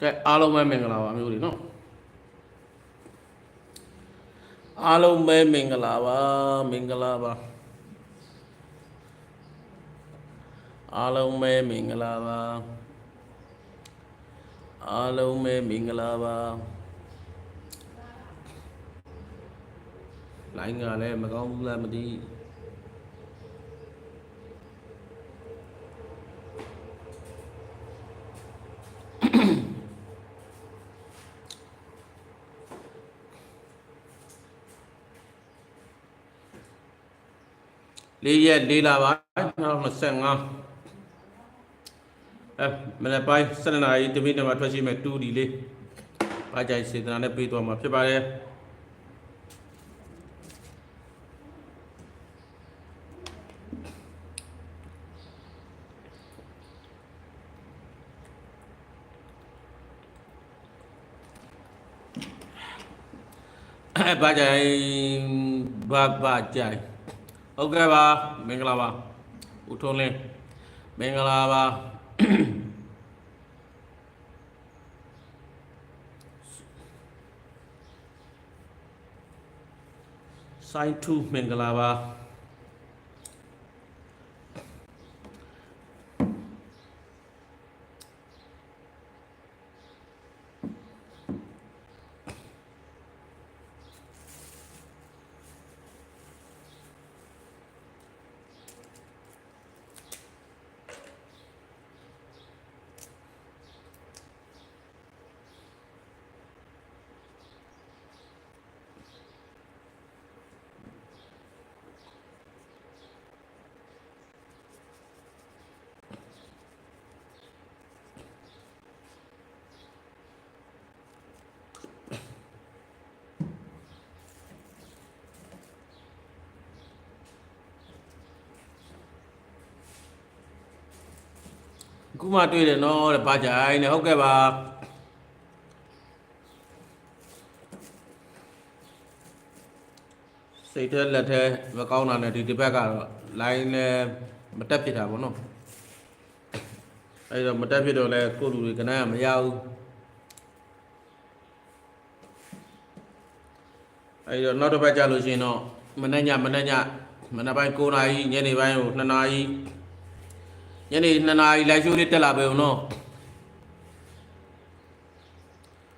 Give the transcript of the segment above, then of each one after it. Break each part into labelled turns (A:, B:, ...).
A: ကဲအားလုံးပဲမင်္ဂလာပါမျိုးတွေနော်အားလုံးပဲမင်္ဂလာပါမင်္ဂလာပါအားလုံးပဲမင်္ဂလာပါအားလုံးပဲမင်္ဂလာပါလိုင်းကလည်းမကောင်းဘူးလားမသိဘူး လေးရက်လေးလာပါ2025အဲမနေ့ပိုင်း7နာရီတမိနစ်မှာထွက်ရှိမဲ့2ဒီလေးပါကြိုင်စေတနာနဲ့ပြေးသွားမှာဖြစ်ပါတယ်အဲပါကြိုင်ဘာဘာကြိုင် ဟုတ်ကဲ့ပါမင်္ဂလာပါဦးထုံးလင်းမင်္ဂလာပါစိုင်း2မင်္ဂလာပါ အခုမှတွေ့တယ်နော်တဲ့ပါကြိုင်နဲ့ဟုတ်ကဲ့ပါစိတ်ထဲလက်ထဲမကောင်းတာနဲ့ဒီတစ်ပတ်ကတော့ line နဲ့မတက်ဖြစ်တာပေါ့နော်အဲ့တော့မတက်ဖြစ်တော့လဲကိုယ့်လူတွေကနန်းကမရဘူးအဲ့တော့နောက်တစ်ပတ်ကြာလို့ရှိရင်တော့မနေ့ညမနေ့ညမနေ့ပိုင်း9နာရီညနေပိုင်းကို2နာရီ ညနေ2နာရီလိုက်ရှိုးလေးတက်လာပဲဦးနော်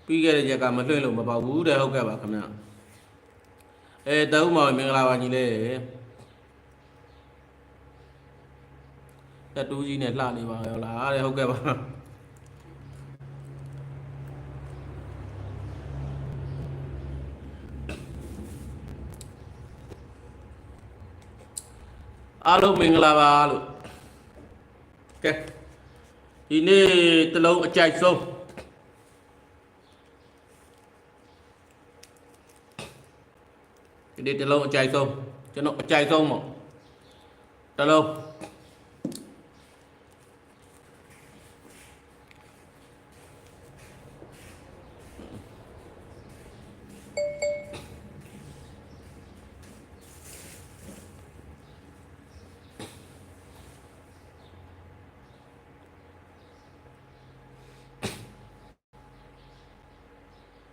A: ပြီးခဲ့တဲ့ရက်ကမလွှင့်လို့မပေါ့ဘူးတဲ့ဟုတ်ကဲ့ပါခင်ဗျအဲတအုပ်မောင်မင်္ဂလာပါညီလေးတက်တူးကြီးနဲ့လှနေပါရောလားတဲ့ဟုတ်ကဲ့ပါအားလုံးမင်္ဂလာပါလို့ ကဲဒီနေ့တစ်လုံးအကြိုက်ဆုံးဒီနေ့တစ်လုံးအကြိုက်ဆုံးကျွန်တော်အကြိုက်ဆုံးပေါ့တစ်လုံး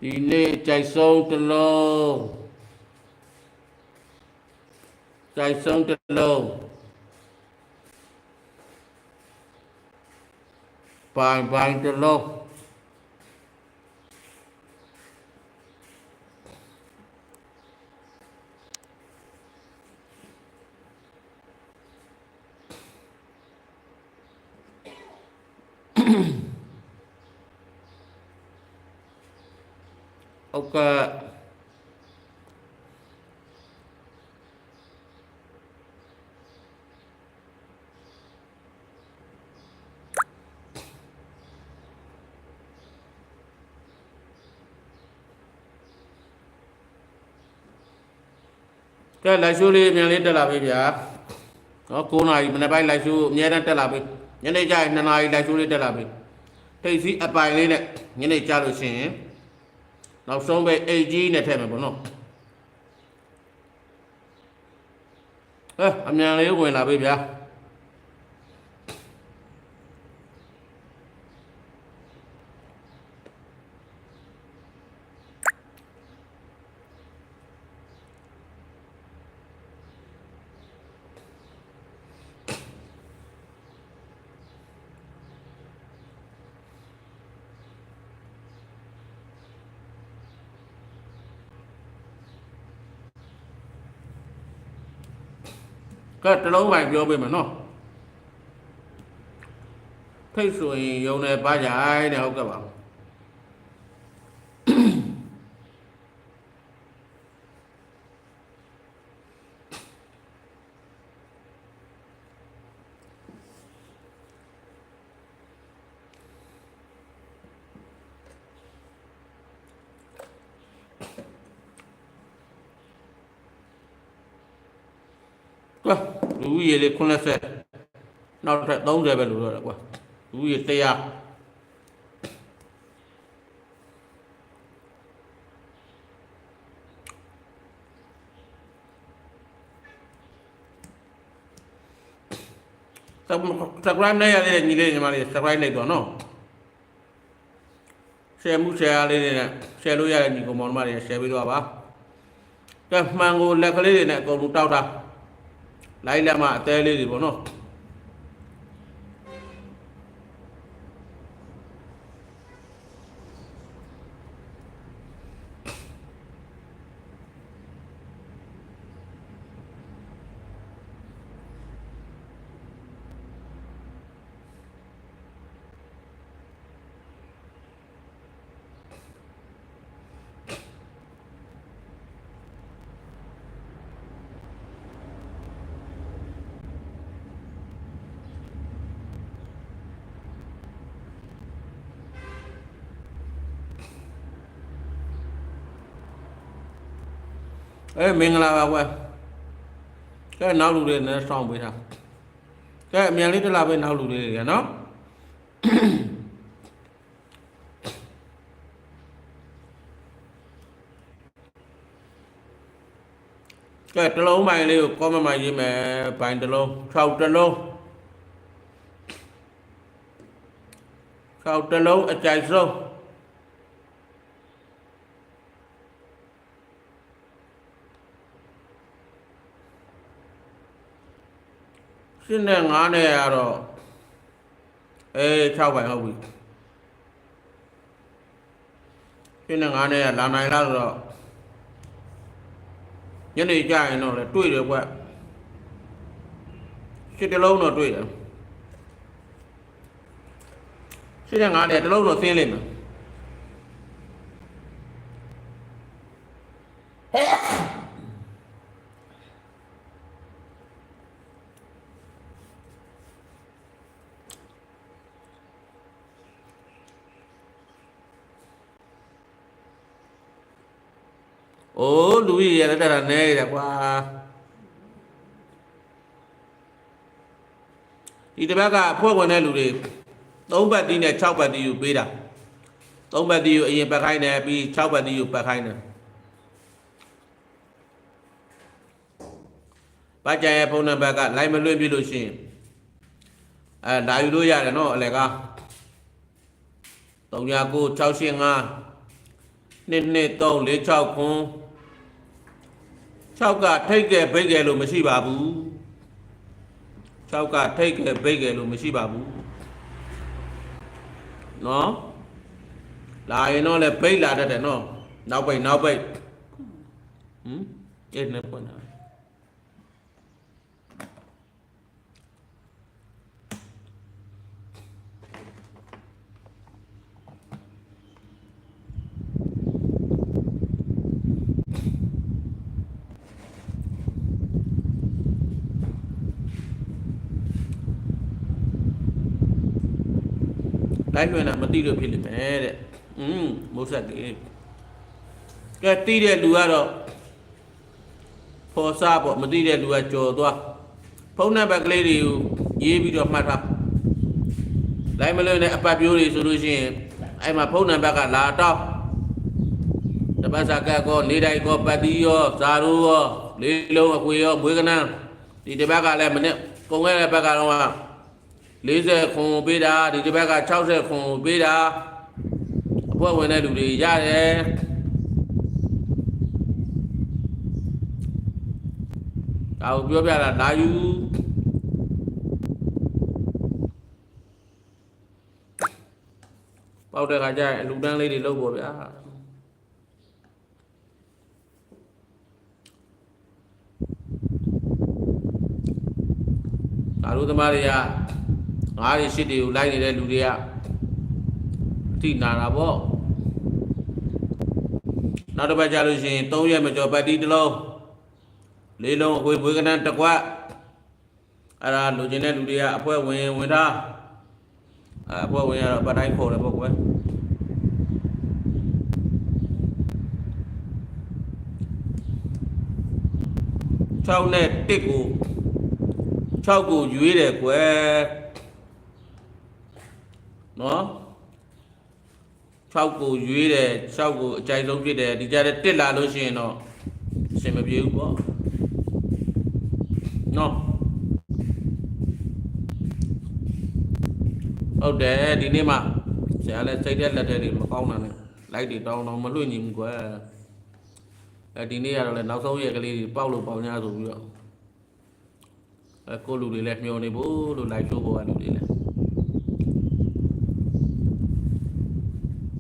A: ទីលេចៃសូងទៅលោចៃសូងទៅលោបាយបាយទៅលោ ကဲလိုက်ရှိုးလေးအမြန်လေးတက်လာပြီဗျာနော်9နာရီမနေ့ပိုင်းလိုက်ရှိုးအများနဲ့တက်လာပြီညနေကျရင်2နာရီလိုက်ရှိုးလေးတက်လာပြီထိပ်စီးအပိုင်လေးနဲ့ညနေကျလို့ရှိရင်နောက်ဆုံးပဲအိတ်ကြီးနဲ့ထည့်မယ်ပေါ့နော်အဲအမြန်လေးဝင်လာပြီဗျာ ကဲတစ်လုံးပိုင်ပြောပေးမယ်နော်ထိတ်ဆိုရင်ယုံတယ်ပါကြိုင်တဲ့ဟုတ်ကဲ့ပါ ကွာလူကြီးလေး90နောက်ထပ်30ပဲလို့ပြောတာကွာလူကြီး100စပ် subscribe နဲ့ရတဲ့ညီလေးညီမလေး subscribe လိုက်တော့နော် share မှု share လေးတွေနဲ့ share လို့ရတဲ့ညီကောင်မောင်နှမတွေ share ပေးတော့ပါကဲမှန်ကိုလက်ကလေးတွေနဲ့အကုန်လုံးတောက်တာ လိုက်လက်မအသေးလေးတွေပေါ့နော် အဲမင်္ဂလာပါကွာကဲနောက်လူတွေနဲ့စောင့်ပေးတာကဲအမြန်လေးတက်လာပဲနောက်လူတွေရနော်ကဲတစ်လုံးပိုင်းလေးကို comment မှာရေးမယ်ဘိုင်တစ်လုံး6တစ်လုံး6တစ်လုံးအကြိုက်ဆုံး ရှင်းနဲ့9နဲ့ကတော့အေး6ပိုင်ဟုတ်ပြီရှင်းနဲ့9နဲ့ကလာနိုင်လားဆိုတော့ညနေကျရင်တော့လေတွေ့တယ်ကွရှင်းတစ်လုံးတော့တွေ့တယ်ရှင်းနဲ့9နဲ့တစ်လုံးတော့သင်းလိမ့်မယ်အိုး လူကြီးရတဲ့တာနေတယ်ကွာဒီတစ်ဘက်ကဖွဲ့ဝင်တဲ့လူတွေ3ဘတ်တီးနဲ့6ဘတ်တီးယူပေးတာ3ဘတ်တီးယူအရင်ပတ်ခိုင်းတယ်ပြီး6ဘတ်တီးယူပတ်ခိုင်းတယ်ပါကြရဲ့ဖုန်းနံပါတ်ကလိုင်းမလွှင့်ပြလို့ရှိရင်အဲလာယူလို့ရတယ်နော်အလကား399685နှစ်နှစ်3 4 6ခွန်း6ကထိတ်ကဲဘိတ်ကဲလို့မရှိပါဘူး6ကထိတ်ကဲဘိတ်ကဲလို့မရှိပါဘူးနော်လာရင်တော့လေဘိတ်လာတတ်တယ်နော်နောက်ဘိတ်နောက်ဘိတ်ဟမ်အဲ့နဲ့ပွင့်တာ လိုက်လွင်တာမသိလို့ဖြစ်လိမ့်မယ်တဲ့อืมမိုးဆက်ကြီးကဲတီးတဲ့လူကတော့ဖော်စားပေါ့မသိတဲ့လူကကြော်သွားဖုန်းနံပါတ်ကလေးတွေကိုရေးပြီးတော့မှတ်ထားလိုက်မလွင်တဲ့အပတ်ပြိုးတွေဆိုလို့ရှိရင်အဲ့မှာဖုန်းနံပါတ်ကလာတော့တပတ်စာကကောနေတိုင်းကောပတ်တီရောဇာရိုးရောလေးလုံးအကွေရောမွေးကနန်းဒီတစ်ပတ်ကလည်းမနေ့ကုန်ခဲ့တဲ့ဘက်ကတော့ 40ခွန်ပေးတာဒီတစ်ဘက်က60ခွန်ပေးတာအဖွဲ့ဝင်တဲ့လူတွေရတယ်ဒါကိုပြောပြတာလာယူပေါက်တဲ့ခါကျရင်အလူတန်းလေးတွေလုပ်ပေါ်ဗျာအာရုသမားတွေက ငါးတွေရှစ်တွေကိုလိုက်နေတဲ့လူတွေကအထိနာတာပေါ့နောက်တစ်ပတ်ကြာလို့ရှိရင်3ရက်မကျော်ပတ်တီးတစ်လုံးလေးလုံးအခွေဘွေးကနန်းတစ်ကွက်အဲ့ဒါလူချင်းတဲ့လူတွေကအဖွဲဝင်ဝင်ထားအဖွဲဝင်ရတော့ပတ်တိုင်းခေါ်တယ်ပေါ့ကွယ်6နဲ့1ကို6ကိုရွေးတယ်ကွယ် နော်6ကိုရွေးတယ်6ကိုအကြိုက်ဆုံးဖြစ်တယ်ဒီကြတဲ့1လာလို့ရှိရင်တော့အဆင်မပြေဘူးပေါ့နော်ဟုတ်တယ်ဒီနေ့မှဆရာလည်းစိတ်တဲ့လက်ထဲတွေမကောင်းတာနဲ့လိုက်တွေတောင်းတောင်းမလွှင့်ညီဘူးကွယ်အဲဒီနေ့ကတော့လည်းနောက်ဆုံးရက်ကလေးတွေပေါက်လို့ပေါင်냐ဆိုပြီးတော့အဲကိုလူတွေလည်းမျောနေဖို့လို့လိုက်ရှိုးဖို့ကလူတွေလည်း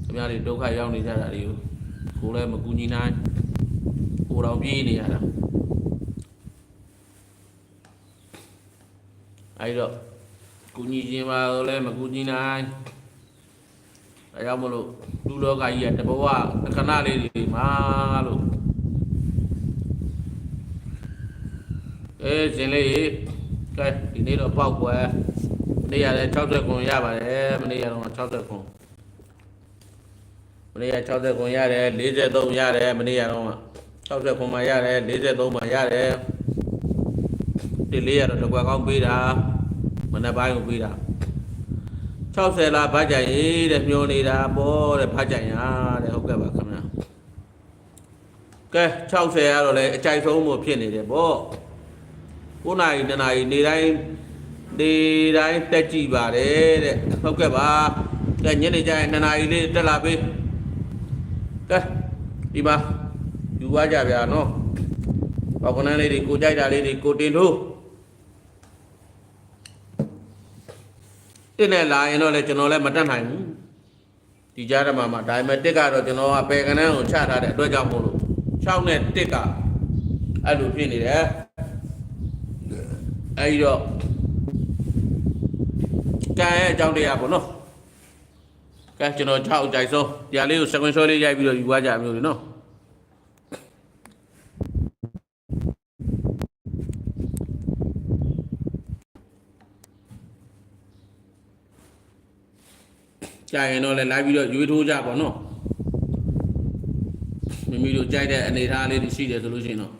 A: ခင်ဗျားတွေဒုက္ခရောက်နေကြတာတွေကိုကိုလည်းမကူညီနိုင်ကိုတော်ပြေးနေရတာအဲဒီတော့ကူညီခြင်းပါတော့လည်းမကူညီနိုင်အဲကြောင့်မလို့လူလောကကြီးကတဘဝအခဏလေးတွေမှာလို့အဲရှင်လေးကဲဒီနေ့တော့ပေါက်ကွယ်မနေ့ရတယ်60ခွန်ရပါတယ်မနေ့ရတော့60ခွန်မ နေ့က60ခွန်ရတယ်43ရတယ်မနေ့ရတော့60ခွန်မှရတယ်43မှရတယ်ဒီလေးရတော့တစ်ကွက်ကောင်းပေးတာမနေ့ပိုင်းကိုပေးတာ60လားဗတ်ကြိုင်ရေးတဲ့မျောနေတာပေါ့တဲ့ဗတ်ကြိုင်ရတဲ့ဟုတ်ကဲ့ပါခင်ဗျာကဲ60ရတော့လေအကြိုက်ဆုံးမှုဖြစ်နေတယ်ပေါ့9နာရီ2နာရီနေတိုင်းနေတိုင်းတက်ကြည့်ပါတယ်တဲ့ဟုတ်ကဲ့ပါကဲညနေကျရင်2နာရီလေးတက်လာပေး ကဲဒီပါယူသွားကြဗျာနော်ပေါကနန်းလေးတွေကိုကြိုက်တာလေးတွေကိုတင်ထိုးတင်းနဲ့လာရင်တော့လေကျွန်တော်လည်းမတက်နိုင်ဘူးဒီကြားထဲမှာမှာဒါပေမဲ့တစ်ကတော့ကျွန်တော်ကပယ်ကနန်းကိုချထားတဲ့အတွက်ကြောင့်မို့လို့6နဲ့တစ်ကအဲ့လိုဖြစ်နေတယ်အဲ့ဒီတော့ကံရဲ့အကြောင်းတရားပေါ့နော် ကဲကျွန်တော်6အကြိုက်ဆုံးတရားလေးကိုစကွန်ရှောလေးရိုက်ပြီးတော့ယူသွားကြမျိုးလေနော်ကြာရင်တော့လည်းလိုက်ပြီးတော့ရွေးထိုးကြပါတော့မိမိတို့ကြိုက်တဲ့အနေအထားလေးတွေရှိတယ်ဆိုလို့ရှိရင်တော့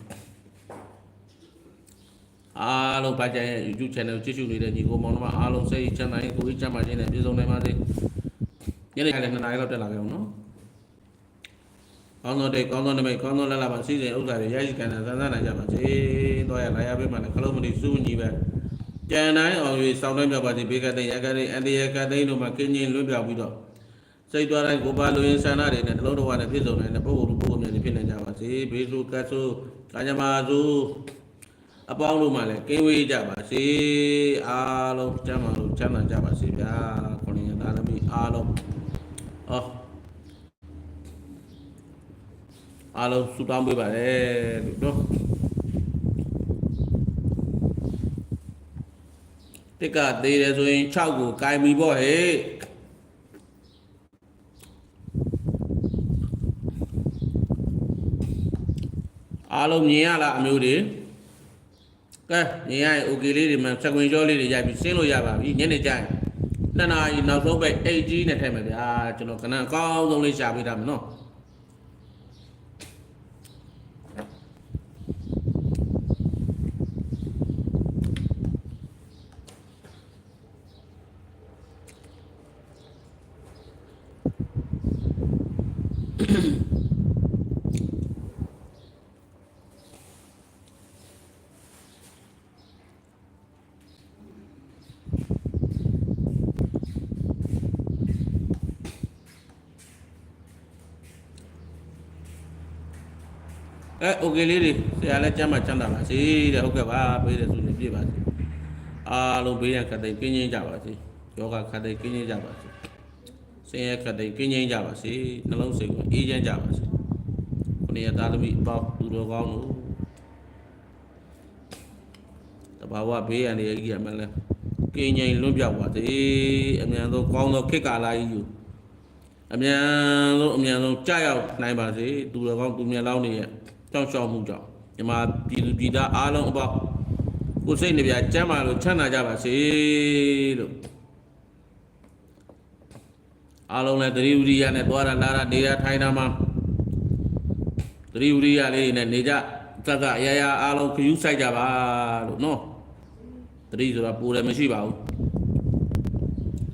A: အားလုံးဗကြရဲ့ YouTube channel ကိုကြည့်ရှုနေတဲ့ညီကိုမောင်နှမအားလုံးစိတ်ချမ်းသာရင်ကိုယ်ကြီးချမ်းသာခြင်းနဲ့ပြည့်စုံနိုင်ပါစေ ညနေလည်းနှစ်နာရီလောက်တက်လာကြအောင်နော်ကောင်းသောတိတ်ကောင်းသောနမိတ်ကောင်းသောလလပါစီစဉ်ဥစ္စာတွေရရှိကြတဲ့စမ်းစမ်းနိုင်ကြပါစေတော့ရလာရပေးမှလည်းခလုံးမတိစုညီပဲကြံတိုင်းအောင်၍စောင်းတိုင်းပြပါစေဘေးကတဲ့ရကတဲ့အန်တရကတဲ့တို့မှာကင်းကျင်းလွတ်ပြောက်ပြီးတော့စိတ်သွားတိုင်းကိုပါလူရင်းဆန္ဒတွေနဲ့တလုံးတော်ဝါနဲ့ပြည့်စုံနိုင်တဲ့ပုဂ္ဂိုလ်လူပုဂ္ဂိုလ်များတွေဖြစ်နိုင်ကြပါစေဘေးစုကတ်စုကာကြမာစုအပေါင်းတို့မှလည်းကင်းဝေးကြပါစေအားလုံးကျမ်းမာလို့ချမ်းသာကြပါစေဗျာခေါင်းရသားသမီးအားလုံး ဟောအားလုံးဆုတောင်းပေးပါတယ်လို့နော်တက်ကသေးတယ်ဆိုရင်6ကိုကင်ပြီပေါ့ဟဲ့အားလုံးမြင်ရလားအမျိုးတွေကဲမြင်ရရင် okay လေးတွေမှာစကွင်ကြောလေးတွေရိုက်ပြီးဆင်းလို့ရပါပြီညနေကျရင် နှစ်နာရီနောက်ဆုံးပဲအိတ်ကြီးနဲ့ထည့်မယ်ဗျာကျွန်တော်ကနန်းအကောင်းဆုံးလေးရှာပေးတာမယ်နော် အဲ okay လေးတွေဆရာလည်းကျမ်းမှချမ်းသာပါစေတဲ့ဟုတ်ကဲ့ပါပေးတယ်ဆိုရင်ပြည့်ပါစေအားလုံးဘေးရန်ခတ်သိမ်းကင်းငြိမ်းကြပါစေယောဂခတ်သိမ်းကင်းငြိမ်းကြပါစေဆင်းရဲခတ်သိမ်းကင်းငြိမ်းကြပါစေနှလုံးစိတ်ကိုအေးချမ်းကြပါစေခုနေ့သားသမီးအပေါသူတော်ကောင်းတို့တဘာဝဘေးရန်တွေကြီးရမလဲကင်းငိမ်လွတ်ပြောက်ပါစေအမြန်ဆုံးကောင်းသောခေတ်ကာလကြီးယူအမြန်ဆုံးအမြန်ဆုံးကြာရောက်နိုင်ပါစေသူတော်ကောင်းသူမြတ်လောင်းတွေရဲ့ ကြောက်ရှောက်မှုကြောင့်ဒီမှာပြည်သူပြည်သားအားလုံးအပေါင်းကိုယ်စိတ်နှပြကျမ်းမာလို့ချမ်းသာကြပါစေလို့အားလုံးလည်းသတိဝိရိယနဲ့သွားရလာရနေရထိုင်တာမှာသတိဝိရိယလေးတွေနဲ့နေကြသတ်သတ်အရာရာအားလုံးခရူးဆိုင်ကြပါလို့နော်သတိဆိုတာပူတယ်မရှိပါဘူး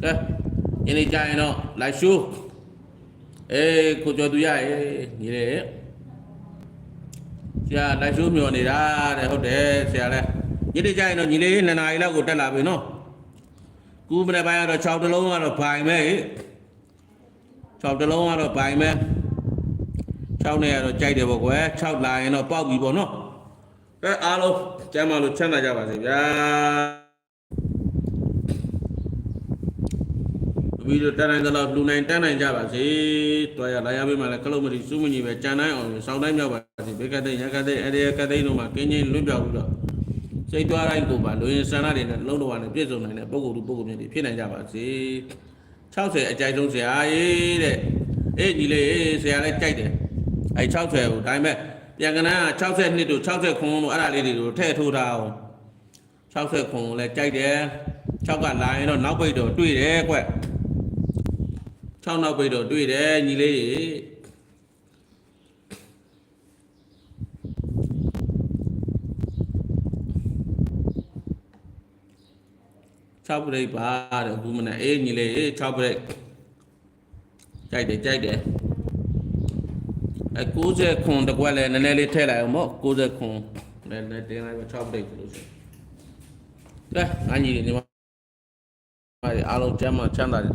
A: ကဲယနေ့ကြရင်တော့လိုက်ရှုအေးကိုကျော်သူရရေညီလေ ဆရာလိုက်ရှုမျောနေတာတဲ့ဟုတ်တယ်ဆရာလဲညနေကြရင်တော့ညီလေးနှစ်နာရီလောက်ကိုတက်လာပြီနော်ကူမနေ့ပိုင်းကတော့6တလုံးကတော့ဖိုင်ပဲဟဲ့6တလုံးကတော့ဖိုင်ပဲ6နဲ့ကတော့ကြိုက်တယ်ပေါ့ကွယ်6လာရင်တော့ပေါက်ပြီပေါ့နော်ကဲအားလုံးကျမ်းမာလို့ချမ်းသာကြပါစေဗျာ ဗီဒီယိုတက်နိုင်သလောက်လူနိုင်တက်နိုင်ကြပါစေ။တွားရလာရပေးမှလည်းကလုံးမတီစုမညီပဲကြံတိုင်းအောင်စောင်းတိုင်းမြောက်ပါစေ။ဘေကတဲ့ရကတဲ့အဲဒီရကတဲ့တို့မှာကင်းချင်းလွတ်ပြောက်ပြီးတော့စိတ်တွားတိုင်းကိုပါလူရင်ဆန္ဒတွေနဲ့လုံးတော်နဲ့ပြည့်စုံနိုင်တဲ့ပုဂ္ဂိုလ်သူပုဂ္ဂိုလ်မျိုးတွေဖြစ်နိုင်ကြပါစေ။60အကြိုက်ဆုံးဆရာရေးတဲ့။အေးညီလေးအေးဆရာလည်းကြိုက်တယ်။အဲ60ကိုဒါပေမဲ့ပြန်ကနန်းက60နှစ်တို့60ခွန်တို့အဲ့ဒါလေးတွေကိုထည့်ထိုးထားအောင်60ခွန်ကိုလည်းကြိုက်တယ်။6ကလာရင်တော့နောက်ပိတ်တော့တွေ့တယ်ကွ။ 6နောက်ပိတ်တော့တွေ့တယ်ညီလေးရေ6ပြိတ်ပါတဲ့အခုမနေ့အေးညီလေးအေး6ပြိတ်ကြိုက်တယ်ကြိုက်တယ်အဲ60ခွန်တကွက်လဲနည်းနည်းလေးထည့်လိုက်အောင်ပေါ့60ခွန်လည်းလည်းတင်လိုက်ပါ6ပြိတ်ဆိုလို့ရှိရင်ကဲငါညီလေးညီမအားလုံးကျမ်းမှာချမ်းသာတယ်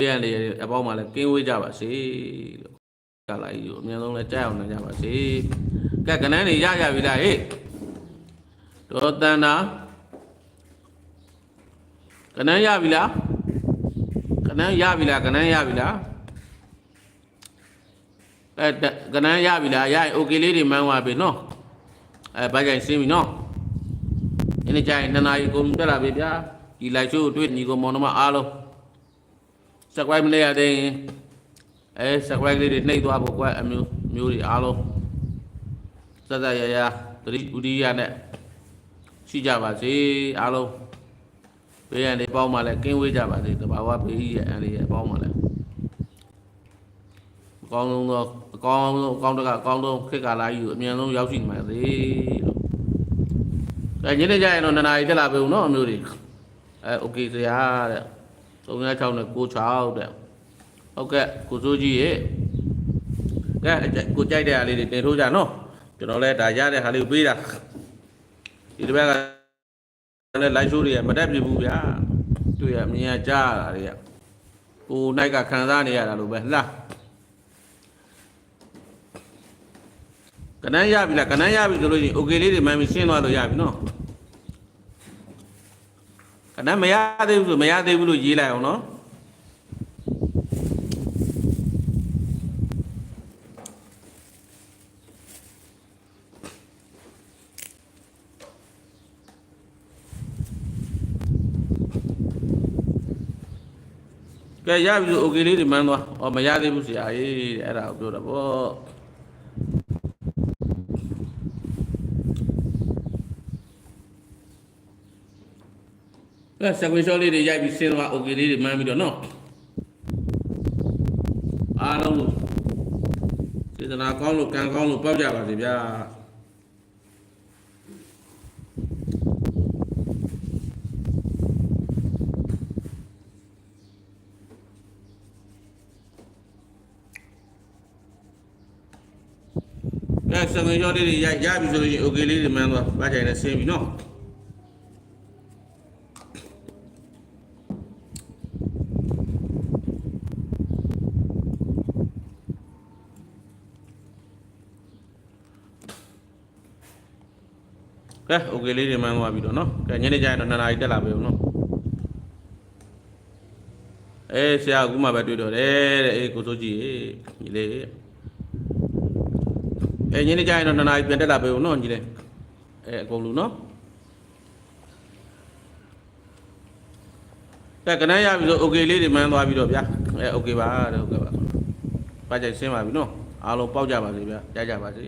A: ဘေးရန်တွေအပေါင်းမှာလည်းကင်းဝေးကြပါစေလို့ကလာကြီးကိုအများဆုံးလည်းကြောက်အောင်နိုင်ကြပါစေကဲကနန်းတွေရရပြီလားဟေ့တော်တန်တာကနန်းရပြီလားကနန်းရပြီလားကနန်းရပြီလားအဲကနန်းရပြီလားရရင် okay လေးတွေမှန်းသွားပြီနော်အဲဘာကြိုင်စင်းပြီနော်ဒီနေ့ကြိုင်နှစ်နာရီကုန်တက်လာပြီဗျာဒီ live show တွေ့ညီကောင်မောင်တို့မအားလုံး subscribe မလုပ်ရသေးရင်အဲ subscribe လေးတွေနှိပ်သွားဖို့ကွာအမျိုးမျိုးတွေအားလုံးစသရရသတိဥဒိယနဲ့ရှိကြပါစေအားလုံးဘေးရန်တွေပေါင်းပါလဲကင်းဝေးကြပါစေတဘာဝဘေးရန်တွေပေါင်းပါလဲအကောင်းဆုံးတော့အကောင်းဆုံးအကောင်းတကအကောင်းဆုံးခေတ်ကာလကြီးကိုအမြန်ဆုံးရောက်ရှိနိုင်ပါစေလို့အဲညနေကျရင်တော့နှစ်နာရီတက်လာပြီနော်အမျိုးတွေအဲ okay ဆရာတဲ့ 36နဲ့96တဲ့ဟုတ်ကဲ့ကိုစိုးကြီးရေကဲကိုကြိုက်တဲ့ဟာလေးတွေတင်ထိုးကြနော်ကျွန်တော်လည်းဒါရတဲ့ဟာလေးကိုပေးတာဒီတစ်ဘက်ကလည်း live show တွေကမတက်ပြဘူးဗျာတွေ့ရမြင်ရကြားရတာတွေကကိုနိုင်ကခံစားနေရတာလို့ပဲလားကနန်းရပြီလားကနန်းရပြီဆိုလို့ရှိရင် okay လေးတွေမှန်ပြီးရှင်းသွားလို့ရပြီနော် ကနန်းမရသေးဘူးဆိုမရသေးဘူးလို့ရေးလိုက်အောင်နော်ကဲရပြီဆို okay လေးတွေမှန်းသွားဩမရသေးဘူးဆရာကြီးတဲ့အဲ့ဒါကိုပြောတာပေါ့ ကဲစကွေရှော့လေးတွေရိုက်ပြီးဆင်းသွား okay လေးတွေမှန်းပြီးတော့နော်အားလုံးလို့စေတနာကောင်းလို့ကံကောင်းလို့ပေါက်ကြပါစေဗျာကဲစကွေရှော့လေးတွေရိုက်ရပြီဆိုရင် okay လေးတွေမှန်းသွားပါကြိုင်နဲ့ဆင်းပြီနော် ကဲ okay လေးတွေမှန်းသွားပြီတော့နော်ကဲညနေကျရင်တော့2နာရီတက်လာပြီနော်အေးဆရာအခုမှပဲတွေ့တော့တယ်တဲ့အေးကိုစိုးကြည့်ညီလေးအေးညနေကျရင်တော့2နာရီပြန်တက်လာပြီနော်ညီလေးအေးအကုန်လုံးနော်ကဲကနန်းရပြီဆို okay လေးတွေမှန်းသွားပြီတော့ဗျာအေး okay ပါတဲ့ okay ပါပါကြိုက်ဆင်းပါပြီနော်အားလုံးပေါက်ကြပါစေဗျာကြားကြပါစေ